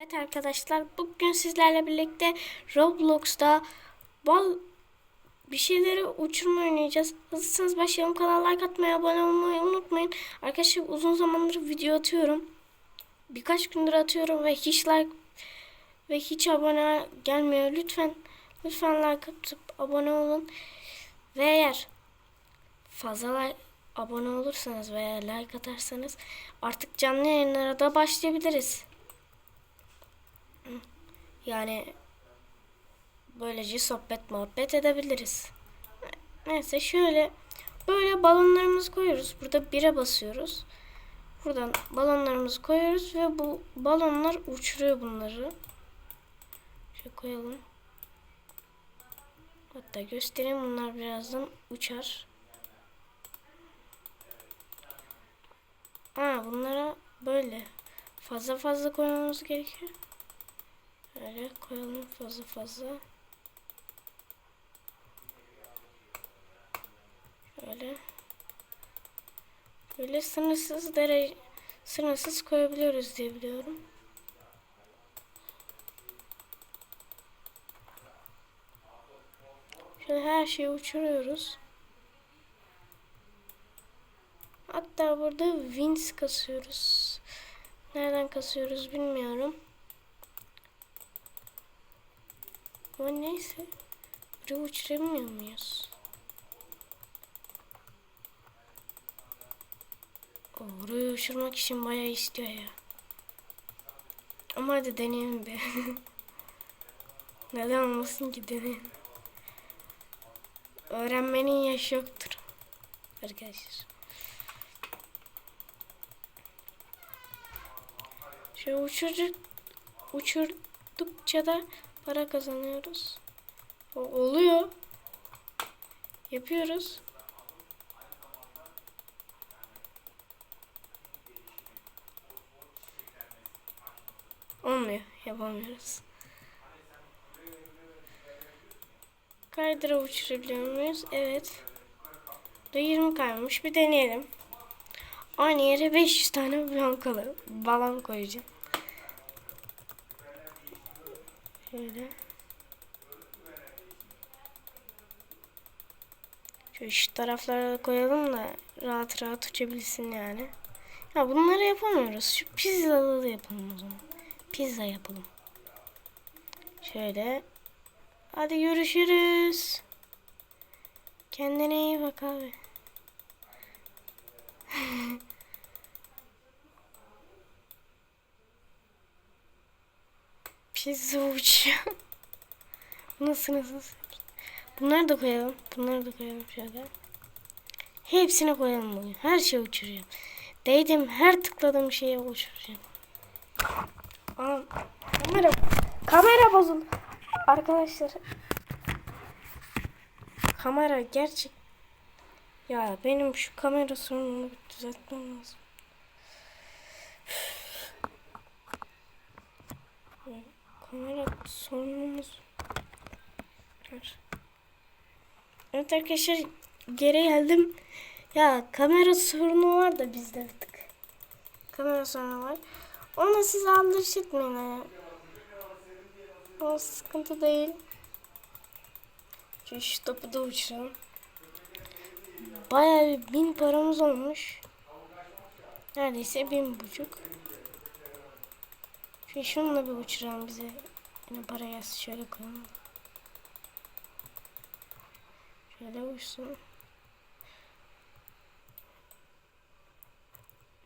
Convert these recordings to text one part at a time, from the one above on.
Evet arkadaşlar bugün sizlerle birlikte Roblox'ta bal bir şeyleri uçurma oynayacağız. Hızlısınız başlayalım. Kanala like atmayı, abone olmayı unutmayın. Arkadaşlar uzun zamandır video atıyorum. Birkaç gündür atıyorum ve hiç like ve hiç abone gelmiyor. Lütfen lütfen like atıp abone olun. Ve eğer fazla like, abone olursanız veya like atarsanız artık canlı yayınlara da başlayabiliriz. Yani böylece sohbet muhabbet edebiliriz. Neyse şöyle böyle balonlarımızı koyuyoruz. Burada bire basıyoruz. Buradan balonlarımızı koyuyoruz ve bu balonlar uçuruyor bunları. Şöyle koyalım. Hatta göstereyim bunlar birazdan uçar. Ha bunlara böyle fazla fazla koymamız gerekiyor. Böyle koyalım fazla fazla. Şöyle. Böyle sınırsız derece sınırsız koyabiliyoruz diye biliyorum. Şöyle her şeyi uçuruyoruz. Hatta burada wins kasıyoruz. Nereden kasıyoruz bilmiyorum. Ama neyse. Buraya uçuramıyor muyuz? O, Burayı uçurmak için bayağı istiyor ya. Ama hadi deneyelim be. Neden olmasın ki deneyelim. Öğrenmenin yaşı yoktur. Arkadaşlar. Şöyle uçurucu, uçurdukça da para kazanıyoruz. O, oluyor. Yapıyoruz. Olmuyor. Yapamıyoruz. Kaydıra uçurabiliyor muyuz? Evet. Burada 20 kaymış. Bir deneyelim. Aynı yere 500 tane balon, balon koyacağım. Şöyle. Şöyle şu taraflara koyalım da rahat rahat uçabilsin yani. Ya bunları yapamıyoruz. Şu pizzalı da yapalım o zaman. Pizza yapalım. Şöyle. Hadi görüşürüz. Kendine iyi bak abi. Pizza uçuyor. nasıl nasıl? Bunları da koyalım. Bunları da koyalım şöyle. Hepsini koyalım bugün. Her şey uçuracağım. Değdim her tıkladığım şeye uçuracağım. Anam, kamera, kamera bozuldu. Arkadaşlar. Kamera gerçek. Ya benim şu kamera sorununu düzeltmem lazım. Kamera sorunumuz var. Evet arkadaşlar geri geldim. Ya kamera sorunu var da bizde bir tık. Kamera sorunu var. Onu siz aldırış etmeyin. O sıkıntı değil. Şu, şu topu da uçuralım. Bayağı bir bin paramız olmuş. Neredeyse bin buçuk. Şimdi şununla bir uçuralım bize. Yine para gelsin şöyle koyalım. Şöyle uçsun.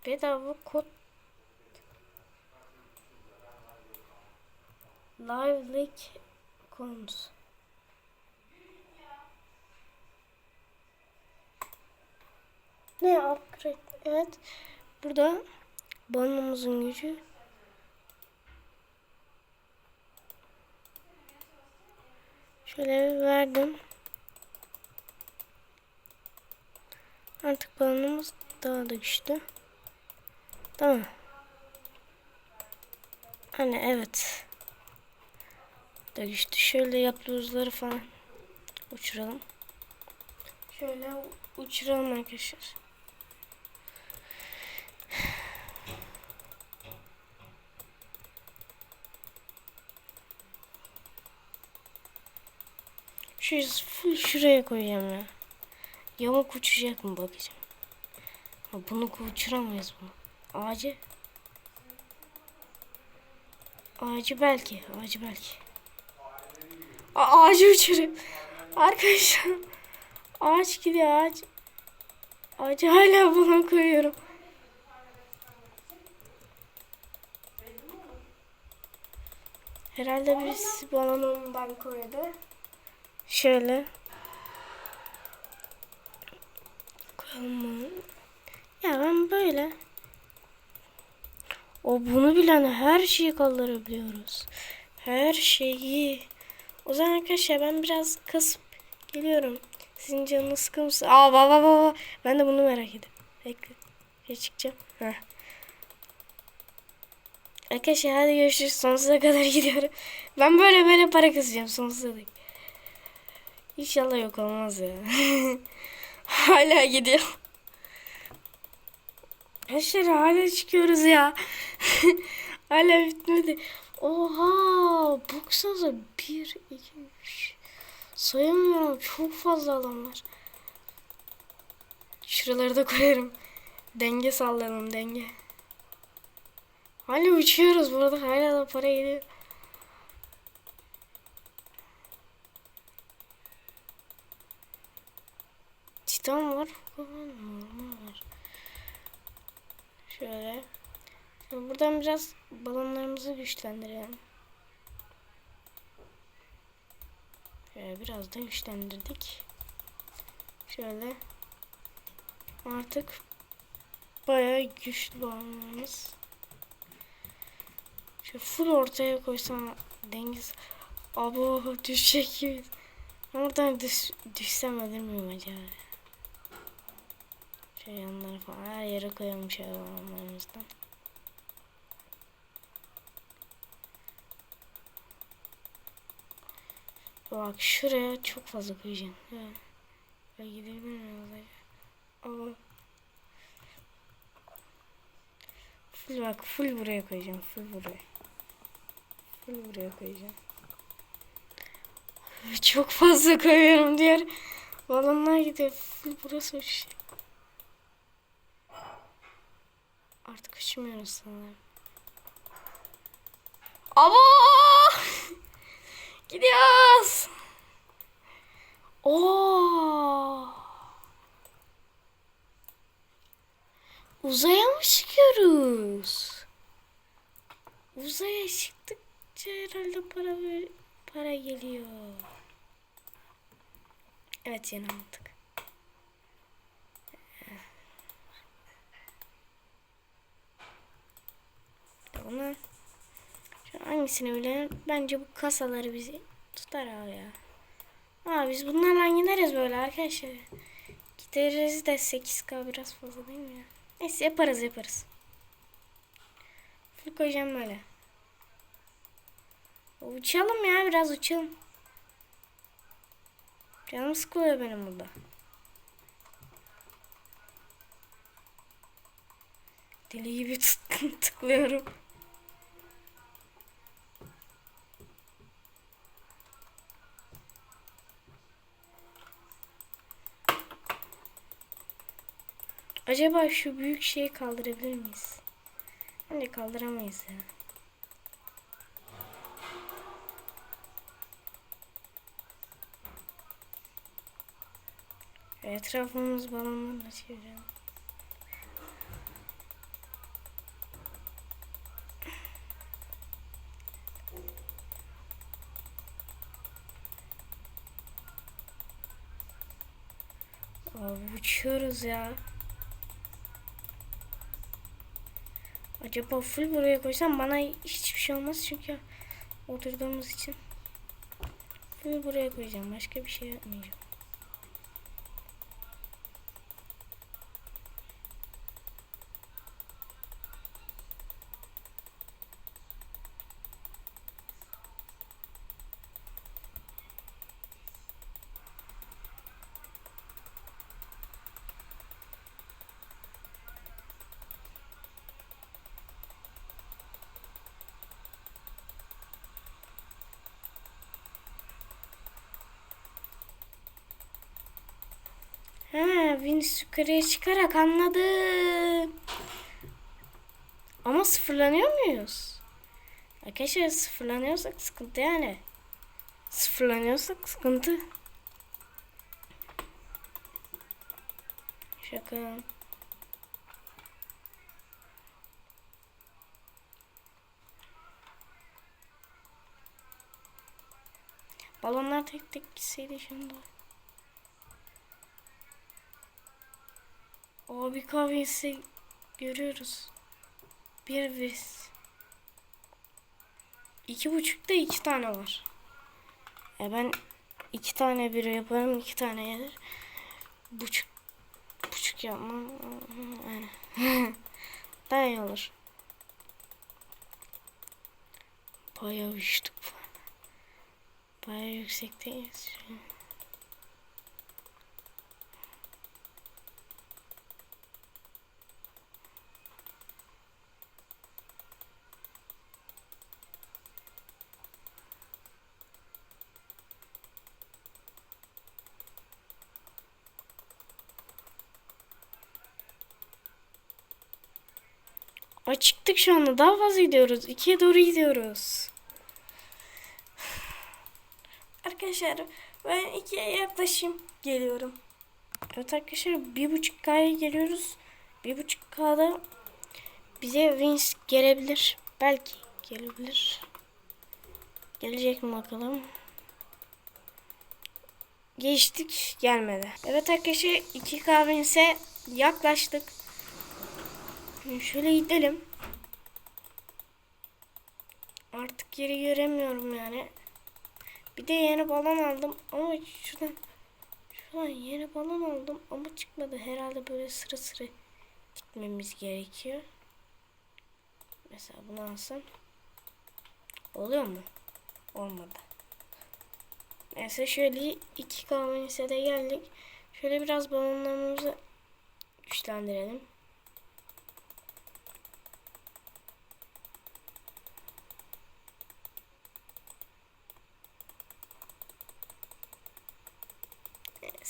Bedava kod Live Leak Coins. Ne upgrade? Evet. Burada balonumuzun gücü Şöyle verdim. Artık balonumuz daha da güçlü. Tamam. Hani evet. Da güçlü. Şöyle yaptığımızları falan uçuralım. Şöyle uçuralım arkadaşlar. Şu full şuraya koyacağım ya. Yamuk uçacak mı bakacağım. Bunu uçuramayız bunu. Ağacı. Ağacı belki. Ağacı belki. A ağacı uçurayım. Arkadaşlar. Ağaç gidiyor ağaç. Ağacı hala buna koyuyorum. Herhalde birisi bana ondan koydu. Şöyle. Koyalım. Ya ben böyle. O bunu bilen her şeyi kaldırabiliyoruz. Her şeyi. O zaman arkadaşlar ben biraz kasıp geliyorum. Sizin canınız sıkılmışsa. Aa baba baba. Ben de bunu merak ediyorum. Bekle. Ne çıkacağım? Heh. Arkadaşlar hadi görüşürüz. Sonsuza kadar gidiyorum. Ben böyle böyle para kısacağım sonsuza dek. İnşallah yok olmaz ya. hala gidiyor. Arkadaşlar hala çıkıyoruz ya. hala bitmedi. Oha! Baksanıza 1, 2, 3. Sayamıyorum. Çok fazla adam var. Şuraları da koyarım. Denge sallayalım denge. Hala uçuyoruz burada. Hala da para geliyor. Titan var. Var. Şöyle. Şimdi buradan biraz balonlarımızı güçlendirelim. Şöyle biraz da güçlendirdik. Şöyle. Artık bayağı güçlü balonlarımız. Şu full ortaya koysam dengesiz. Abo düşecek gibi. Oradan düş, düşsem ölür müyüm acaba? Şey yanları falan her yere koyalım şöyle balonlarımızdan. Bak şuraya çok fazla koyacağım. Evet. Ben gidebilir miyim? Ama full bak full buraya koyacağım. Full buraya. Full buraya koyacağım. Çok fazla koyuyorum diğer balonlar gidiyor. Full burası uçuyor. Artık uçmuyoruz sanırım. Abo! Gidiyoruz. Oo! Uzaya mı çıkıyoruz? Uzaya çıktıkça herhalde para para geliyor. Evet yeni Bunu şu hangisini bilelim? Bence bu kasaları bizi tutar abi ya. Aa biz bunlarla gideriz böyle arkadaşlar. Gideriz de 8k biraz fazla değil mi ya? Neyse yaparız yaparız. Full koyacağım böyle. Uçalım ya biraz uçalım. Canım sıkılıyor benim burada. Deli gibi tıklıyorum. Acaba şu büyük şeyi kaldırabilir miyiz? Bence kaldıramayız ya. Etrafımız balonlarla çevirelim. Abi uçuyoruz ya. Acaba full buraya koysam bana hiçbir şey olmaz çünkü oturduğumuz için. Full buraya koyacağım. Başka bir şey yapmayacağım. Vince yukarıya çıkarak anladım. Ama sıfırlanıyor muyuz? Arkadaşlar sıfırlanıyorsak sıkıntı yani. Sıfırlanıyorsak sıkıntı. Şaka. Balonlar tek tek gitseydi şimdi. Abi kahvesi görüyoruz. Bir vis. İki buçukta iki tane var. E ben iki tane biri yaparım, iki tane gelir. Buçuk buçuk yapmam. Yani. Daha iyi olur. Bayağı uçtuk. Bayağı yüksekteyiz. şu Ay çıktık şu anda. Daha fazla gidiyoruz. İkiye doğru gidiyoruz. Arkadaşlar ben ikiye yaklaşayım. Geliyorum. Evet arkadaşlar bir buçuk K'ya geliyoruz. Bir buçuk K'da bize Vince gelebilir. Belki gelebilir. Gelecek mi bakalım. Geçtik gelmedi. Evet arkadaşlar 2K Vince'e yaklaştık. Şöyle gidelim. Artık yeri göremiyorum yani. Bir de yeni balon aldım ama şuradan şuradan yeni balon aldım ama çıkmadı. Herhalde böyle sıra sıra gitmemiz gerekiyor. Mesela bunu alsam. Oluyor mu? Olmadı. Neyse şöyle iki kahve geldik. Şöyle biraz balonlarımızı güçlendirelim.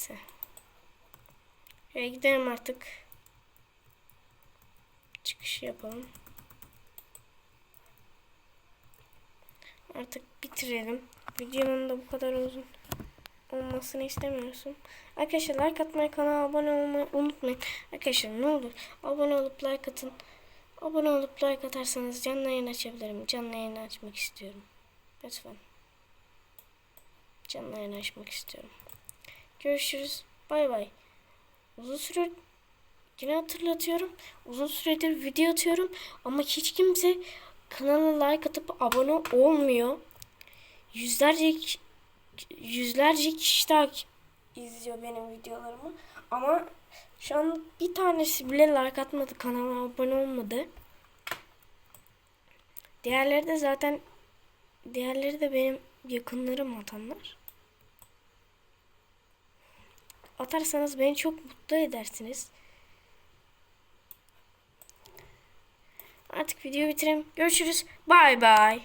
Neyse. Şöyle gidelim artık. Çıkış yapalım. Artık bitirelim. Videonun da bu kadar uzun olmasını istemiyorsun. Arkadaşlar like atmayı, kanala abone olmayı unutmayın. Arkadaşlar ne olur abone olup like atın. Abone olup like atarsanız canlı yayın açabilirim. Canlı yayın açmak istiyorum. Lütfen. Canlı yayın açmak istiyorum. Görüşürüz. Bay bay. Uzun süre yine hatırlatıyorum. Uzun süredir video atıyorum ama hiç kimse kanala like atıp abone olmuyor. Yüzlerce yüzlerce kişi takip izliyor benim videolarımı ama şu an bir tanesi bile like atmadı kanala abone olmadı. Diğerleri de zaten diğerleri de benim yakınlarım atanlar. Atarsanız beni çok mutlu edersiniz. Artık videoyu bitireyim. Görüşürüz. Bay bay.